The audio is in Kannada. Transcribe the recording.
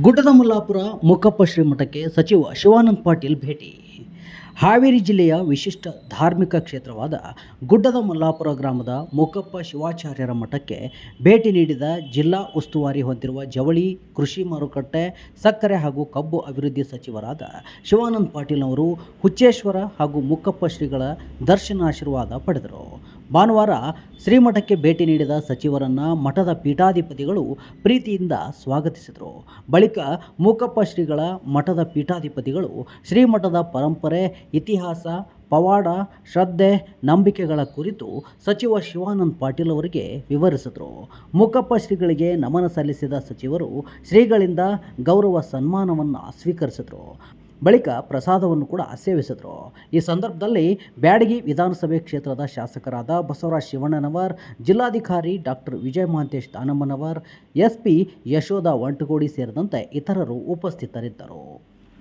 ಗುಡ್ಡದ ಮುಲ್ಲಾಪುರ ಶ್ರೀ ಶ್ರೀಮಠಕ್ಕೆ ಸಚಿವ ಶಿವಾನಂದ ಪಾಟೀಲ್ ಭೇಟಿ. ಹಾವೇರಿ ಜಿಲ್ಲೆಯ ವಿಶಿಷ್ಟ ಧಾರ್ಮಿಕ ಕ್ಷೇತ್ರವಾದ ಗುಡ್ಡದ ಮಲ್ಲಾಪುರ ಗ್ರಾಮದ ಮುಕ್ಕಪ್ಪ ಶಿವಾಚಾರ್ಯರ ಮಠಕ್ಕೆ ಭೇಟಿ ನೀಡಿದ ಜಿಲ್ಲಾ ಉಸ್ತುವಾರಿ ಹೊಂದಿರುವ ಜವಳಿ, ಕೃಷಿ ಮಾರುಕಟ್ಟೆ, ಸಕ್ಕರೆ ಹಾಗೂ ಕಬ್ಬು ಅಭಿವೃದ್ಧಿ ಸಚಿವರಾದ ಶಿವಾನಂದ ಪಾಟೀಲ್ನವರು ಹುಚ್ಚೇಶ್ವರ ಹಾಗೂ ಮುಕ್ಕಪ್ಪ ಶ್ರೀಗಳ ದರ್ಶನ ಆಶೀರ್ವಾದ ಪಡೆದರು. ಭಾನುವಾರ ಶ್ರೀಮಠಕ್ಕೆ ಭೇಟಿ ನೀಡಿದ ಸಚಿವರನ್ನ ಮಠದ ಪೀಠಾಧಿಪತಿಗಳು ಪ್ರೀತಿಯಿಂದ ಸ್ವಾಗತಿಸಿದರು. ಬಳಿಕ ಮೂಕಪ್ಪ ಶ್ರೀಗಳ ಮಠದ ಪೀಠಾಧಿಪತಿಗಳು ಶ್ರೀಮಠದ ಪರಂಪರೆ, ಇತಿಹಾಸ, ಪವಾಡ, ಶ್ರದ್ಧೆ, ನಂಬಿಕೆಗಳ ಕುರಿತು ಸಚಿವ ಶಿವಾನಂದ ಪಾಟೀಲ್ ಅವರಿಗೆ ವಿವರಿಸಿದರು. ಮೂಕಪ್ಪ ಶ್ರೀಗಳಿಗೆ ನಮನ ಸಲ್ಲಿಸಿದ ಸಚಿವರು ಶ್ರೀಗಳಿಂದ ಗೌರವ ಸನ್ಮಾನವನ್ನು ಸ್ವೀಕರಿಸಿದರು. ಬಳಿಕ ಪ್ರಸಾದವನ್ನು ಕೂಡ ಸೇವಿಸಿದರು. ಈ ಸಂದರ್ಭದಲ್ಲಿ ಬ್ಯಾಡಗಿ ವಿಧಾನಸಭೆ ಕ್ಷೇತ್ರದ ಶಾಸಕರಾದ ಬಸವರಾಜ ಶಿವಣ್ಣನವರ್, ಜಿಲ್ಲಾಧಿಕಾರಿ doctor Vijaya Mahantesh Danammanavar S P Yashoda Vantagodi ಸೇರಿದಂತೆ ಇತರರು ಉಪಸ್ಥಿತರಿದ್ದರು.